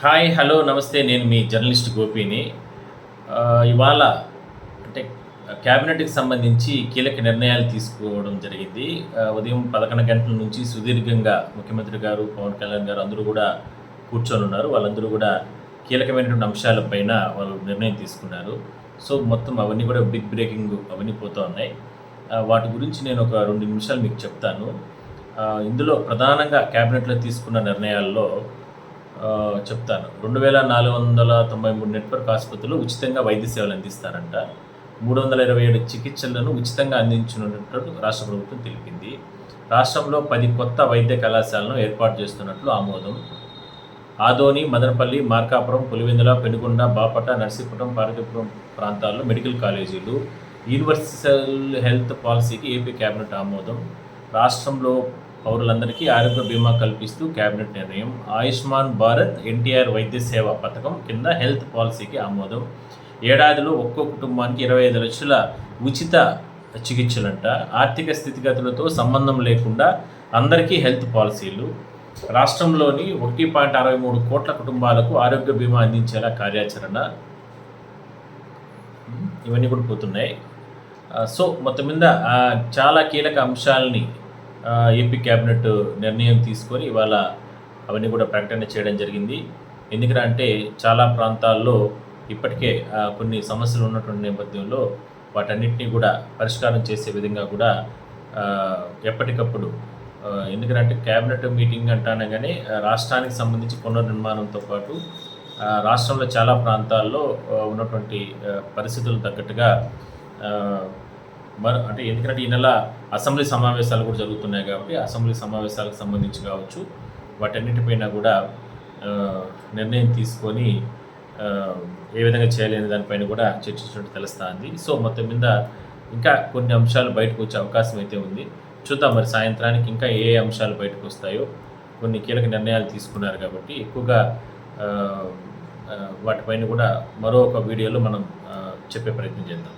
Hi hello నమస్తే. నేను మీ journalist గోపిని. ఇవాళ అంటే క్యాబినెట్కి సంబంధించి కీలక నిర్ణయాలు తీసుకోవడం జరిగింది. ఉదయం పదకొండు గంటల నుంచి సుదీర్ఘంగా ముఖ్యమంత్రి గారు పవన్ కళ్యాణ్ గారు అందరూ కూడా కూర్చొని ఉన్నారు. వాళ్ళందరూ కూడా కీలకమైనటువంటి అంశాలపైన వాళ్ళు నిర్ణయం తీసుకున్నారు. సో మొత్తం అవన్నీ కూడా బిగ్ బ్రేకింగ్ అవన్నీ పోతూ ఉన్నాయి. వాటి గురించి నేను ఒక రెండు నిమిషాలు మీకు చెప్తాను. ఇందులో ప్రధానంగా క్యాబినెట్లో తీసుకున్న నిర్ణయాల్లో చెప్తాను. రెండు వేల నాలుగు వందల తొంభై మూడు నెట్వర్క్ ఆసుపత్రులు ఉచితంగా వైద్య సేవలు అందిస్తారంట. మూడు వందల ఇరవై ఏడు చికిత్సలను ఉచితంగా అందించనున్నట్లు రాష్ట్ర ప్రభుత్వం తెలిపింది. రాష్ట్రంలో పది కొత్త వైద్య కళాశాలను ఏర్పాటు చేస్తున్నట్లు ఆమోదం. ఆదోని మదనపల్లి మార్కాపురం పులివెందుల పెనుగొండ బాపట నర్సీపురం పార్వతీపురం ప్రాంతాల్లో మెడికల్ కాలేజీలు యూనివర్సల్ హెల్త్ పాలసీకి ఏపీ కేబినెట్ ఆమోదం. రాష్ట్రంలో పౌరులందరికీ ఆరోగ్య బీమా కల్పిస్తూ కేబినెట్ నిర్ణయం. ఆయుష్మాన్ భారత్ ఎన్టీఆర్ వైద్య సేవ పథకం కింద హెల్త్ పాలసీకి ఆమోదం. ఏడాదిలో ఒక్కో కుటుంబానికి ఇరవై ఐదు లక్షల ఉచిత చికిత్సలంట. ఆర్థిక స్థితిగతులతో సంబంధం లేకుండా అందరికీ హెల్త్ పాలసీలు. రాష్ట్రంలోని ఒకటి పాయింట్ అరవై మూడు కోట్ల కుటుంబాలకు ఆరోగ్య బీమా అందించేలా కార్యాచరణ. ఇవన్నీ కూడా పోతున్నాయి. సో మొత్తం మీద చాలా కీలక అంశాలని ఏపీ క్యాబినెట్ నిర్ణయం తీసుకొని ఇవాళ అవన్నీ కూడా ప్రకటన చేయడం జరిగింది. ఎందుకంటే చాలా ప్రాంతాల్లో ఇప్పటికే కొన్ని సమస్యలు ఉన్నటువంటి నేపథ్యంలో వాటన్నిటినీ కూడా పరిష్కారం చేసే విధంగా కూడా ఎప్పటికప్పుడు ఎందుకంటే క్యాబినెట్ మీటింగ్ అంటానే కానీ రాష్ట్రానికి సంబంధించి పునర్నిర్మాణంతో పాటు రాష్ట్రంలో చాలా ప్రాంతాల్లో ఉన్నటువంటి పరిస్థితులు తగ్గట్టుగా మరి అంటే ఎందుకంటే ఈ నెల అసెంబ్లీ సమావేశాలు కూడా జరుగుతున్నాయి కాబట్టి అసెంబ్లీ సమావేశాలకు సంబంధించి కావచ్చు వాటన్నిటిపైన కూడా నిర్ణయం తీసుకొని ఏ విధంగా చేయాలనే దానిపైన కూడా చర్చించినట్టు తెలుస్తుంది. సో మొత్తం మీద ఇంకా కొన్ని అంశాలు బయటకు వచ్చే అవకాశం అయితే ఉంది. చూద్దాం మరి సాయంత్రానికి ఇంకా ఏ అంశాలు బయటకు వస్తాయో. కొన్ని కీలక నిర్ణయాలు తీసుకున్నారు కాబట్టి ఎక్కువగా వాటిపైన కూడా మరో ఒక వీడియోలో మనం చెప్పే ప్రయత్నం చేద్దాం.